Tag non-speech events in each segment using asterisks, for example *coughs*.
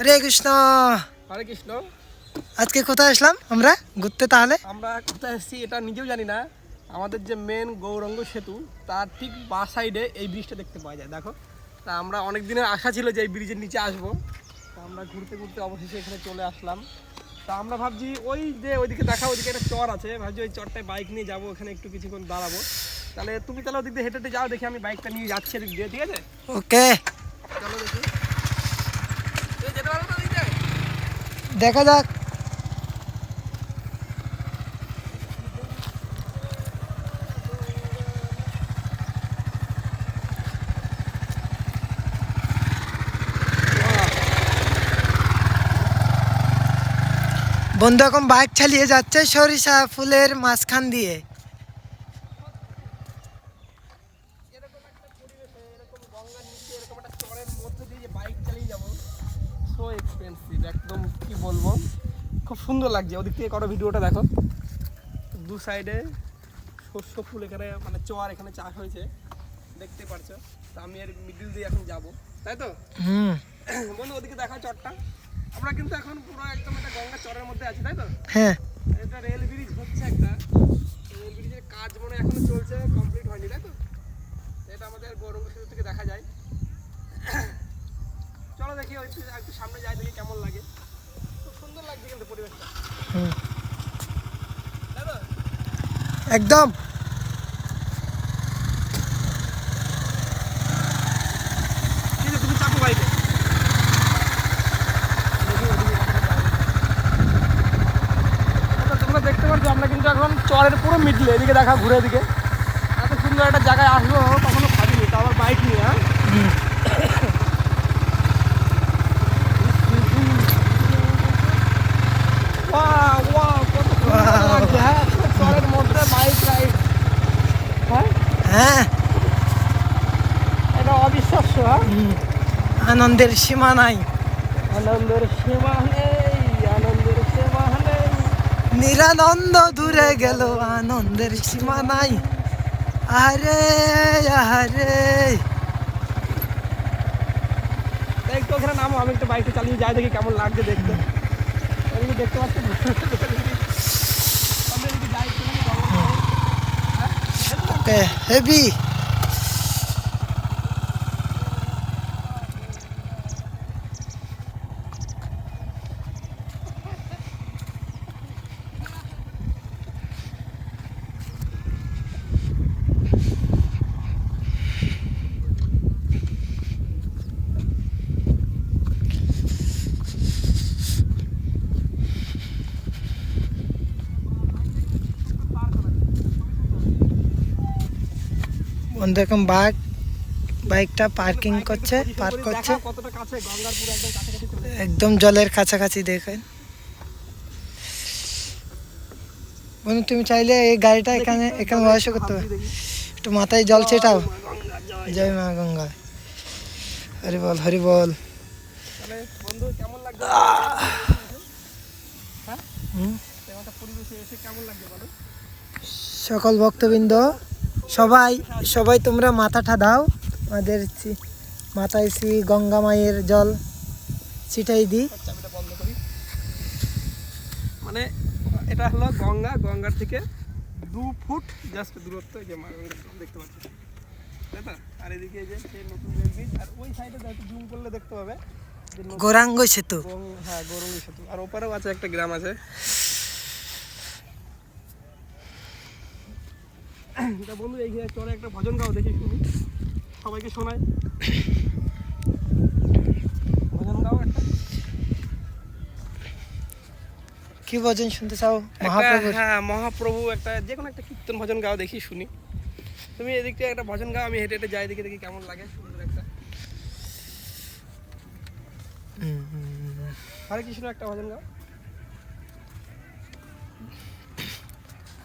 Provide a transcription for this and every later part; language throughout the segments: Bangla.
হরে কৃষ্ণ। হরে কৃষ্ণ। আজকে কোথায় আসলাম আমরা? ঘুরতে তাহলে? আমরা কোথায় এসেছি এটা নিজেও জানি না। আমাদের যে মেন গৌরঙ্গ সেতু তার ঠিক বা সাইডে এই ব্রিজটা দেখতে পাওয়া যায় দেখো। তা আমরা অনেক দিনের আশা ছিল যে এই ব্রিজের নিচে আসব। তা আমরা ঘুরতে ঘুরতে অবশেষে এখানে চলে আসলাম। তা আমরা ভাবছি ওই যে ওইদিকে দেখা ওইদিকে একটা চর আছে। ভাবছি ওই চরটায় বাইক নিয়ে যাব ওখানে একটু কিছুক্ষণ দাঁড়াবো। তাহলে তুমি তাহলে ওদিক দিয়ে হেঁটে হেঁটে যাও দেখি আমি বাইকটা নিয়ে যাচ্ছি এদিক দিয়ে ঠিক আছে? ওকে চলো দেখি এই যেতে পারো তো ওদিক দিয়ে? দেখা যাক। বন্ধু এখন বাইক চালিয়ে যাচ্ছে সরিষা ফুলের মাঝখান দিয়ে। বাইক চালিয়ে যাব সো এক্সপেন্সিভ একদম কি বলব? খুব সুন্দর লাগছে। ওদিক থেকে করো ভিডিওটা দেখো। দু সাইডে শস্য ফুল এখানে মানে চর এখানে চাষ হয়েছে। দেখতে পারছ? তো আমি এর মিডিল দিয়ে এখন যাব। তাই তো? হুম। *coughs* বন্ধু ওদিকে দেখা চরটা। আমরা কিন্তু এখন পুরো একদম একটা গঙ্গা চরের মধ্যে আছি তাই তো? হ্যাঁ। এটা রেল ব্রিজ হচ্ছে একটা। রেল ব্রিজের কাজ মনে এখনও চলছে কমপ্লিট হয়নি তাই তো? এটা আমাদের গৌরঙ্গ সেতু থেকে দেখা যায়। চলো দেখি একটু- একটু সামনে যাই দেখি কেমন লাগে। খুব সুন্দর লাগছে কিন্তু পরিবেশটা। একদম। ঠিক আছে তুমি চাপো বাইকে আচ্ছা, তোমরা দেখতে পাচ্ছ আমরা কিন্তু এখন চরের পুরো মিডলে এদিকে দেখা ঘুরে এদিকে। এত সুন্দর একটা জায়গায় আসব কখনো ভাবিনি তো আবার বাইক নিয়ে হ্যাঁ হুম। Wow, wow, কত সুন্দর Wow. লাগছে, হ্যাঁ? চরের মধ্যে বাইক রাইড হ্যাঁ? এটা অবিশ্বাস্য হ্যাঁ? আনন্দের সীমা নাই। আনন্দের সীমা নেই আনন্দের সীমা নেই। নিরানন্দ দূরে গেল আনন্দের সীমা নাই। আরে আরে একটু ওখানে নামো আমি একটু বাইকটা চালিয়ে যাই দেখি কেমন লাগছে দেখতে। দেখতে পাচ্ছি heavy. বন্ধু এখন বাইক বাইকটা পার্কিং করছে পার্ক করছে। পুরো একদম জলের কাছাকাছি দেখেন। বন্ধু তুমি চাইলে এই গাড়িটা এখানে এখানে বয়স করতে হবে একটু মাথায় জল ছেটাও। জয়। মা গঙ্গা। হরি বল হরি বল। হ্যাঁ? বলো? সকল ভক্তবৃন্দ সবাই সবাই তোমরা মাথাটা দাও। আমাদের মাথায় শ্রী গঙ্গা মায়ের জল ছিটাই দিই। করি। মানে এটা হলো গঙ্গা গঙ্গার থেকে দু ফুট জাস্ট দূরত্ব এই যে দেখতে পাচ্ছি। তাই তো? আর এদিকে যে সেই নতুন রেল ব্রিজ আর ওই সাইডে দেখো জুম করলে দেখতে পাবে গৌরাঙ্গ সেতু। হ্যাঁ গৌরঙ্গী সেতু। আর ওপারেও আছে একটা গ্রাম আছে। *coughs* তা বন্ধু এই চরে একটা ভজন গাও দেখি শুনি। সবাইকে শোনায় ভজন গাও একটা। কি ভজন শুনতে চাও? হ্যাঁ মহাপ্রভু একটা যে কোনো একটা কীর্তন ভজন গাও দেখি শুনি। তুমি এদিক থেকে একটা ভজন গাও আমি হেঁটে হেঁটে যাই দেখি দেখি কেমন লাগে সুন্দর একটা। হরে কৃষ্ণ একটা ভজন গাও।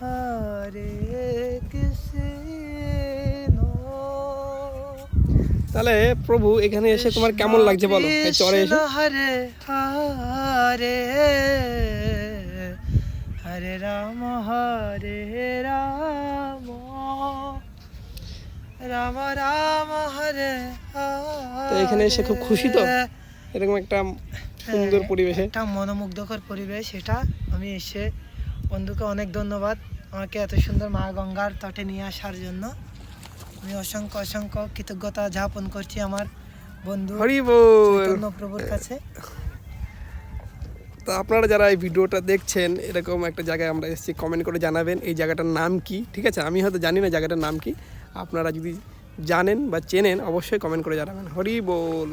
হরে কৃষ্ণ তাহলে প্রভু এখানে এসে তোমার কেমন লাগছে বলো? চরে এসে। কৃষ্ণ হরে হরে হরে রাম হরে রাম। রাম রাম হরে তো এখানে এসে খুব খুশি তো? এরকম একটা সুন্দর পরিবেশে। একটা মনোমুগ্ধকর পরিবেশ এটা আমি এসে বন্ধুকে অনেক ধন্যবাদ আমাকে এত সুন্দর মা গঙ্গার তটে নিয়ে আসার জন্য। আমি অসংখ্য অসংখ্য কৃতজ্ঞতা জ্ঞাপন করছি আমার বন্ধু প্রভুর কাছে। তো আপনারা যারা এই ভিডিওটা দেখছেন এরকম একটা জায়গায় আমরা এসেছি কমেন্ট করে জানাবেন এই জায়গাটার নাম কি ঠিক আছে? আমি হয়তো জানি না জায়গাটার নাম কি। আপনারা যদি জানেন বা চেনেন অবশ্যই কমেন্ট করে জানাবেন। হরি বল।